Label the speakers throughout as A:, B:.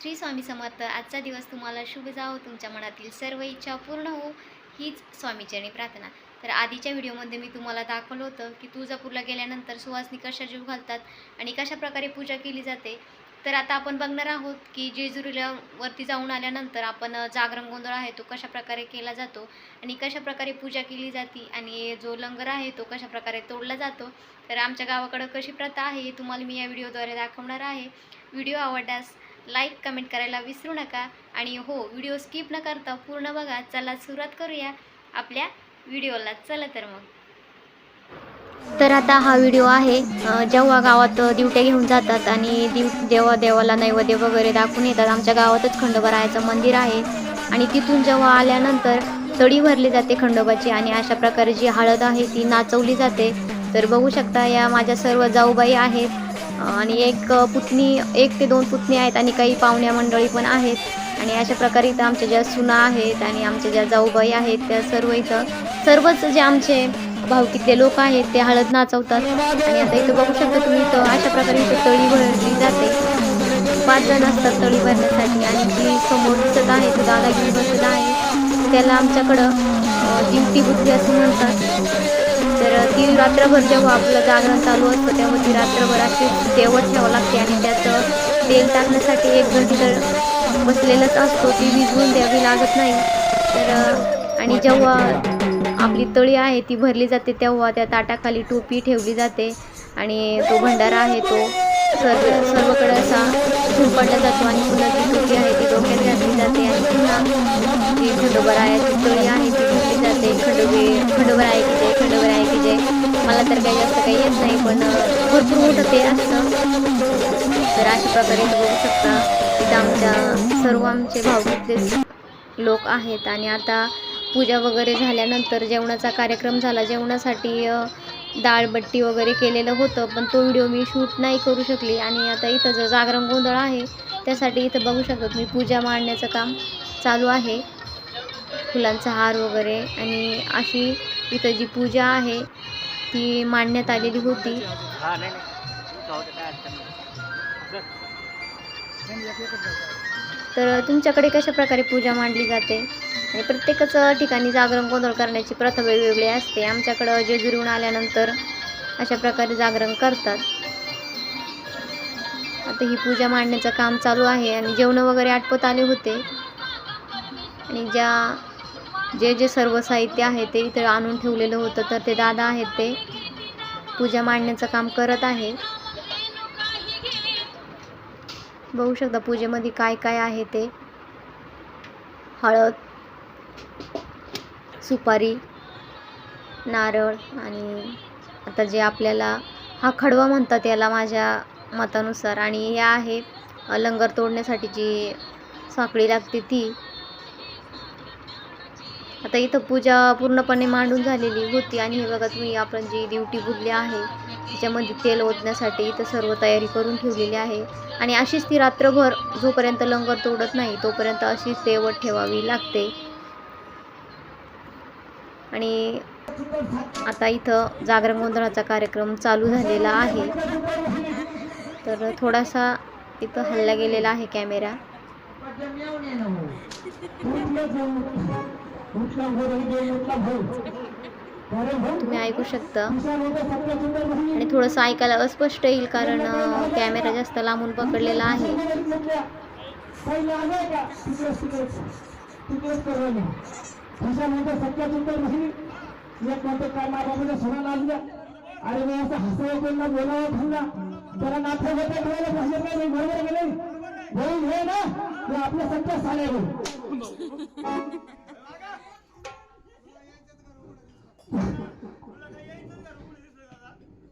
A: श्री स्वामी समर्थ आजचा दिवस तुम्हाला शुभ जावो. तुमच्या मनातील सर्व इच्छा पूर्ण हो हीच स्वामीचरणी प्रार्थना. तर आधीच्या व्हिडिओमध्ये मी तुम्हाला दाखवलं होतं की तुळजापूरला गेल्यानंतर सुवासनी कशा जीव घालतात आणि कशा प्रकारे पूजा केली जाते. तर आता आपण बघणार आहोत की जेजुरीला वरती जाऊन आल्यानंतर आपण जागरण गोंधळ आहे तो कशा प्रकारे केला जातो आणि कशा प्रकारे पूजा केली जाते आणि जो लंगर आहे तो कशा प्रकारे तोडला जातो. तर आमच्या गावाकडं कशी प्रथा आहे हे तुम्हाला मी या व्हिडिओद्वारे दाखवणार आहे. व्हिडिओ आवडल्यास लाईक कमेंट करायला विसरू नका. आणि हो व्हिडिओ स्किप न करता पूर्ण बघा. चला सुरुवात करूया आपल्या व्हिडिओला. चला तर मग. तर आता हा व्हिडिओ आहे. जेव्हा गावात दिवट्या घेऊन जातात आणि दिव देवा देवाला नैवेद्य वगैरे दाखवून येतात आमच्या गावातच खंडोबरायाचं मंदिर आहे. आणि तिथून जेव्हा आल्यानंतर तळी भरली जाते खंडोबाची आणि अशा प्रकारे जी हळद आहे ती नाचवली जाते. तर बघू शकता या माझ्या सर्व जाऊबाई आहेत. आणि एक पुतणी एक ते दोन पुतणी आहेत आणि काही पाहुण्या मंडळी पण आहेत. आणि अशा प्रकारे इथं आमच्या ज्या सुना आहेत आणि आमच्या ज्या जाऊबाई आहेत त्या सर्व इथं सर्वच जे आमचे भावकीतले लोक आहेत ते हळद नाचवतात. आणि आता इथं बघू शकता तुम्ही इथं अशा प्रकारे इथं तळी भरली जाते. पाच जण असतात तळी भरण्यासाठी आणि जी समोर दिसत आहे तो दादा घेऊन बसत आहे. त्याला आमच्याकडं अं, बुद्धी असं म्हणतात. तर ती रात्रभर जेव्हा आपलं जागरण चालू असतं तेव्हा ती रात्रभर अशी तेवत ठेवावं लागते आणि त्यात तेल टाकण्यासाठी एक घंटी तर बसलेलाच असतो ती भिजवून द्यावी लागत नाही. तर आणि जेव्हा आपली तळी आहे ती भरली जाते तेव्हा त्या ताटाखाली टोपी ठेवली जाते आणि तो भंडारा आहे तो सर्व सर्वकडे असा पडला जातो आणि पुन्हा ती आहे ती डोक्यात घातली जाते आणि पुन्हा जी ती तळी आहे ती भरली जाते. खंडोबी आहे की जे खंडोबर आहे की जे मला तर काही जास्त काही येत नाही पण भरपूर मोठं ते असतं. तर अशा प्रकारे बघू शकता तिथं आमच्या सर्व आमचे भावकीतलेच लोक आहेत. आणि आता पूजा वगैरे झाल्यानंतर जेवणाचा कार्यक्रम झाला. जेवणासाठी दाळबट्टी वगैरे केलेलं होतं पण तो व्हिडिओ मी शूट नाही करू शकली. आणि आता इथं जो जागरण गोंधळ आहे त्यासाठी इथं बघू शकत मी पूजा मांडण्याचं काम चालू आहे. फुलांचा हार वगैरे आणि अशी इथं जी पूजा आहे ती मांडण्यात आलेली होती. तर तुमच्याकडे कशा प्रकारे पूजा मांडली जाते? आणि प्रत्येकच ठिकाणी जागरण गोंधळ करण्याची प्रथा वेगवेगळी असते. आमच्याकडं जेजुरीहून आल्यानंतर अशा प्रकारे जागरण करतात. आता ही पूजा मांडण्याचं काम चालू आहे आणि जेवणं वगैरे आटपत आले होते. आणि ज्या जे जे सर्व साहित्य आहे ते इथं आणून ठेवलेलं होतं तर ते दादा आहेत ते पूजा मांडण्याचं काम करत आहे. बघू शकता पूजेमध्ये काय काय आहे ते. हळद सुपारी नारळ आणि आता जे आपल्याला हा खडवा म्हणतात याला माझ्या मतानुसार आणि हे आहे लंगर तोडण्यासाठी जी साखळी लागते ती. आता इथं पूजा पूर्णपणे मांडून झालेली होती आणि हे बघा तुम्ही आपण जी ड्युटी बुडली आहे त्याच्यामध्ये तेल ओतण्यासाठी इथं सर्व तयारी करून ठेवलेली आहे. आणि अशीच ती रात्रभर जोपर्यंत लंगर तोडत नाही तोपर्यंत अशीच तेवत ठेवावी लागते. आणि आता इथं जागरण गोंधळाचा कार्यक्रम चालू झालेला आहे. तर थोडासा इथं हल्ला गेलेला आहे कॅमेरा. तुम्ही ऐकू शकता. आणि थोडंसं ऐकायला अस्पष्ट येईल कारण कॅमेरा जास्त लांबून पकडलेला आहे.
B: अरे मी असं हसावं कोणला बोलावं खाल्ला त्याला नाटक होतं ठेवायला पाहिजे नाही मी बरोबर गेले बोलून हे ना ते आपल्या सत्य साले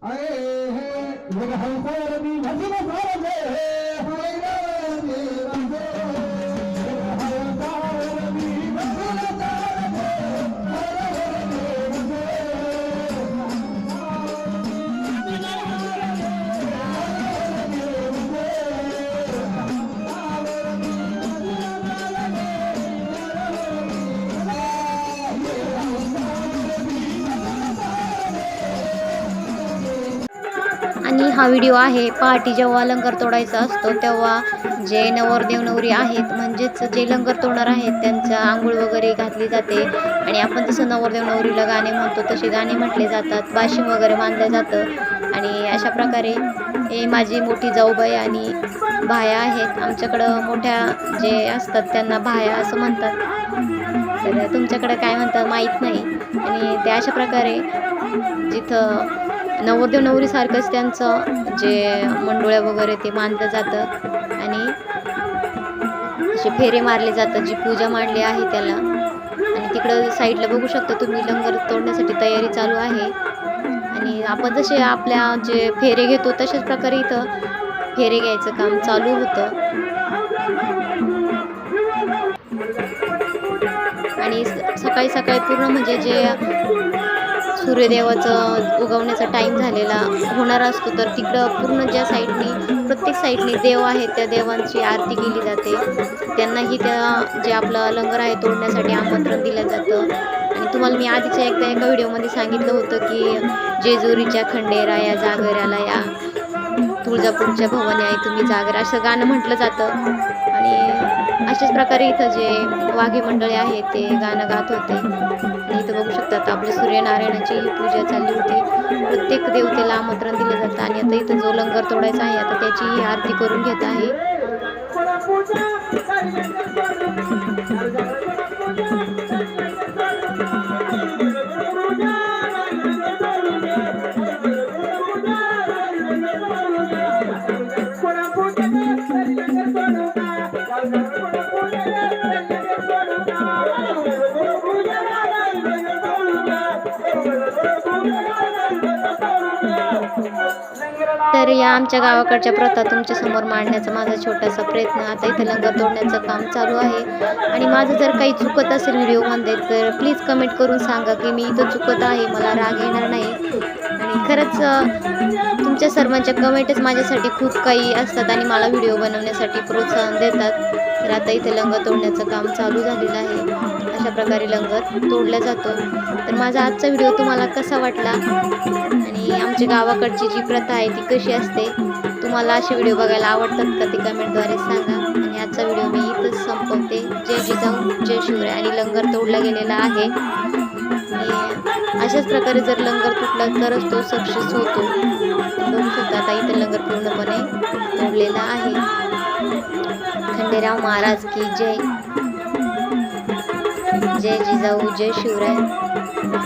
B: अरे हे लोक हंसावर मी भजन हा
A: व्हिडिओ आहे. पहाटे जेव्हा लंगर तोडायचा असतो तेव्हा जे नवरदेव नवरी आहेत म्हणजेच जे लंगर तोडणार आहेत त्यांचं आंघोळ वगैरे घातली जाते. आणि आपण जसं नवरदेव नवरीला गाणे म्हणतो तसे गाणे म्हटले जातात. बाशिंग वगैरे मानलं जातं. आणि अशा प्रकारे हे माझी मोठी जाऊबाई आणि भाया आहेत. आमच्याकडं मोठ्या जे असतात त्यांना भाया असं म्हणतात. तर तुमच्याकडं काय म्हणतात माहीत नाही. आणि ते अशा प्रकारे जिथं नवरदेव नवरीसारखंच त्यांचं जे मंडोळ्या वगैरे ते मानलं जातं. आणि असे फेरे मारले जातात जी पूजा मांडली आहे त्याला. आणि तिकडं साईडला बघू शकता तुम्ही लंगर तोडण्यासाठी तयारी चालू आहे. आणि आपण जसे आपल्या जे फेरे घेतो तशाच प्रकारे इथं फेरे घ्यायचं काम चालू होतं. आणि स- सकाळी सकाळी पूर्ण म्हणजे जे सूर्यदेवाचं उगवण्याचा टाईम झालेला होणार असतो तर तिकडं पूर्ण ज्या साईडनी प्रत्येक साईडनी देव आहेत त्या देवांची आरती केली जाते. त्यांनाही त्या जे आपलं लंगर आहे तोडण्यासाठी आमंत्रण दिलं जातं. आणि तुम्हाला मी आधीच्या एकदा एका व्हिडिओमध्ये सांगितलं होतं की जेजुरीच्या खंडेरा या जागराला या. तुळजापूरच्या भवानी आई तुम्ही जागरा असं गाणं म्हटलं जातं. अशाच प्रकारे इथं जे वाघे मंडळी आहे ते गाणं गात होते. आणि इथं बघू शकतात आपली सूर्यनारायणाची पूजा चालली होती. प्रत्येक देवतेला आमंत्रण दिलं जातं आणि आता इथं जो लंगर तोडायचा आहे आता त्याची ही आरती करून घेत आहे. तर या आमच्या गावाकडच्या प्रथा तुमच्यासमोर मांडण्याचा माझा छोटासा प्रयत्न. आता इथे लंगर तोडण्याचं काम चालू आहे. आणि माझं जर काही चुकत असेल व्हिडिओमध्ये तर प्लीज कमेंट करून सांगा की मी इथं चुकत आहे मला राग येणार नाही. आणि खरंच तुमच्या सर्वांच्या कमेंटच माझ्यासाठी खूप काही असतात आणि मला व्हिडिओ बनवण्यासाठी प्रोत्साहन देतात. तर आता इथे लंगर तोडण्याचं काम चालू झालेलं आहे. अशा प्रकारे लंगर तोडला जातो. तर माझा आजचा व्हिडिओ तुम्हाला कसा वाटला? आणि आमच्या गावाकडची जी प्रथा आहे ती कशी असते? तुम्हाला असे व्हिडिओ बघायला आवडतात का? ते कमेंटद्वारे सांगा. आणि आजचा व्हिडिओ मी इथंच संपवते. जय जिजाऊ जय शिवराय. आणि लंगर तोडला गेलेला आहे. आणि अशाच प्रकारे जर लंगर तुटला तरच तो सक्सेस होतो. बघू शकता आता इथं लंगर पूर्णपणे तोडलेला आहे. खंडेराव महाराज की जय. जय जिजाऊ जय शिवराय.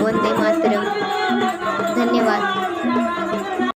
A: वंदे मातरम. धन्यवाद.